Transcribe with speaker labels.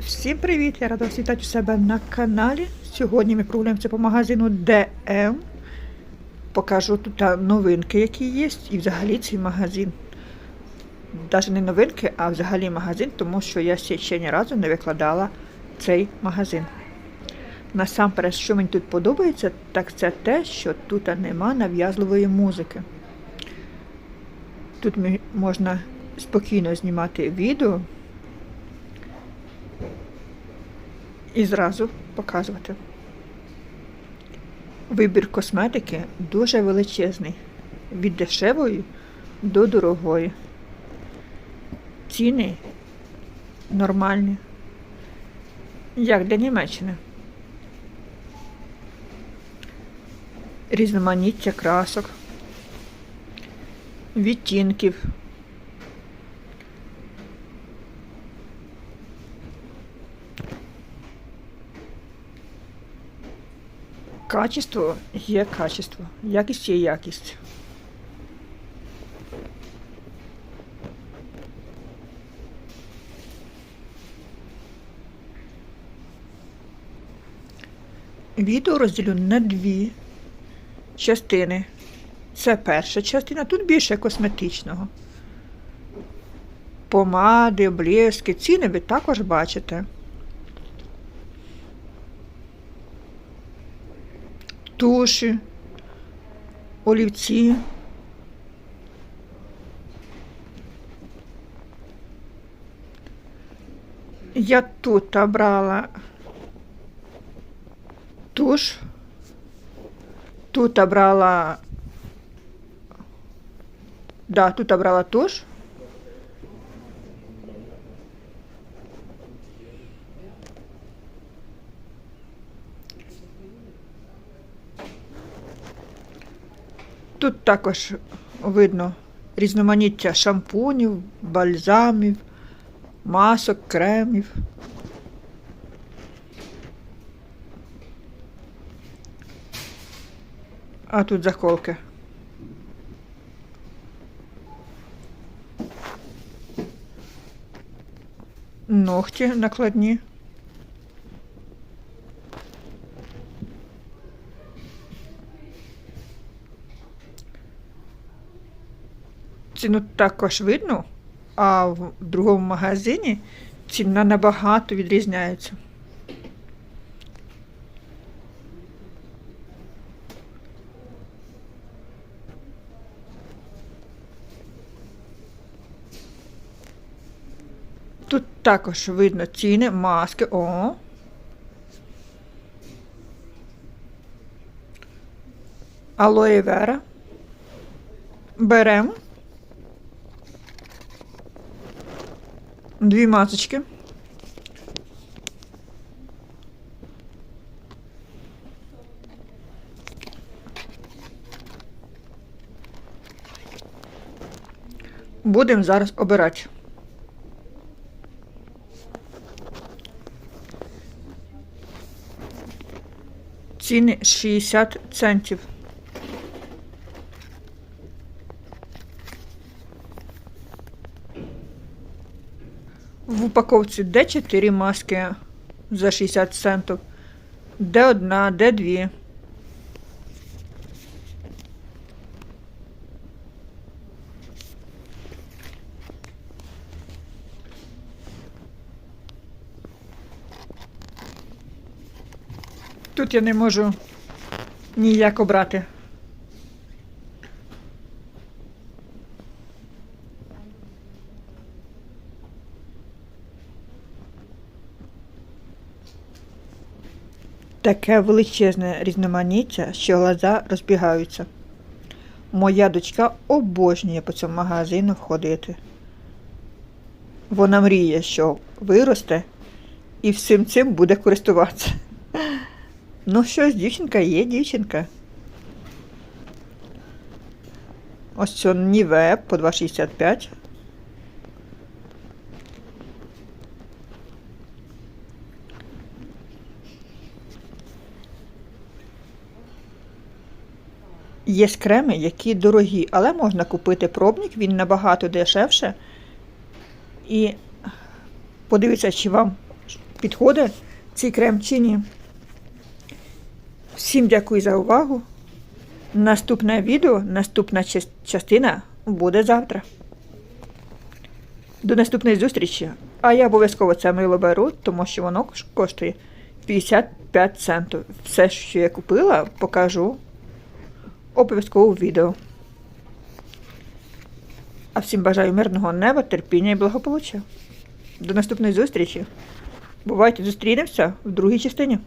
Speaker 1: Всім привіт! Я рада вас вітати у себе на каналі. Сьогодні ми прогуляємося по магазину DM. Покажу тут новинки, які є, і взагалі цей магазин. Навіть не новинки, а взагалі магазин, тому що я ще ні разу не викладала цей магазин. Насамперед, що мені тут подобається, так це те, що тут нема нав'язливої музики. Тут можна спокійно знімати відео. І зразу показувати. Вибір косметики дуже величезний. Від дешевої до дорогої. Ціни нормальні. Як для Німеччини. Різноманіття красок, відтінків. Качество є качество, якість є якість. Відео розділю на дві частини. Це перша частина, тут більше косметичного. Помади, блески, ціни ви також бачите. Туші, олівці. Я тут обрала туш, тут обрала, да, тут обрала туш. Тут також видно різноманіття шампунів, бальзамів, масок, кремів. А тут заколки. Ногті накладні. Ціну також видно, а в другому магазині ціна набагато відрізняється. Тут також видно ціни, маски. О. Алоє вера. Беремо. Дві масочки. Будемо зараз обирати. Ціни 60 центів. В упаковці де 4 маски за 60 центів, де одна, де дві. Тут я не можу ніяк обрати. Таке величезне різноманіття, що глаза розбігаються. Моя дочка обожнює по цьому магазину ходити. Вона мріє, що виросте і всім цим буде користуватися. Ну що ж, дівчинка є дівчинка. Ось це Ніве по 2,65. Є креми, які дорогі, але можна купити пробник, він набагато дешевше. І подивіться, чи вам підходить цей крем чи ні. Всім дякую за увагу. Наступне відео, наступна частина буде завтра. До наступної зустрічі. А я обов'язково це мило беру, тому що воно коштує 55 центів. Все, що я купила, покажу обов'язково відео. А всім бажаю мирного неба, терпіння і благополуччя. До наступної зустрічі. Бувайте, зустрінемося в другій частині.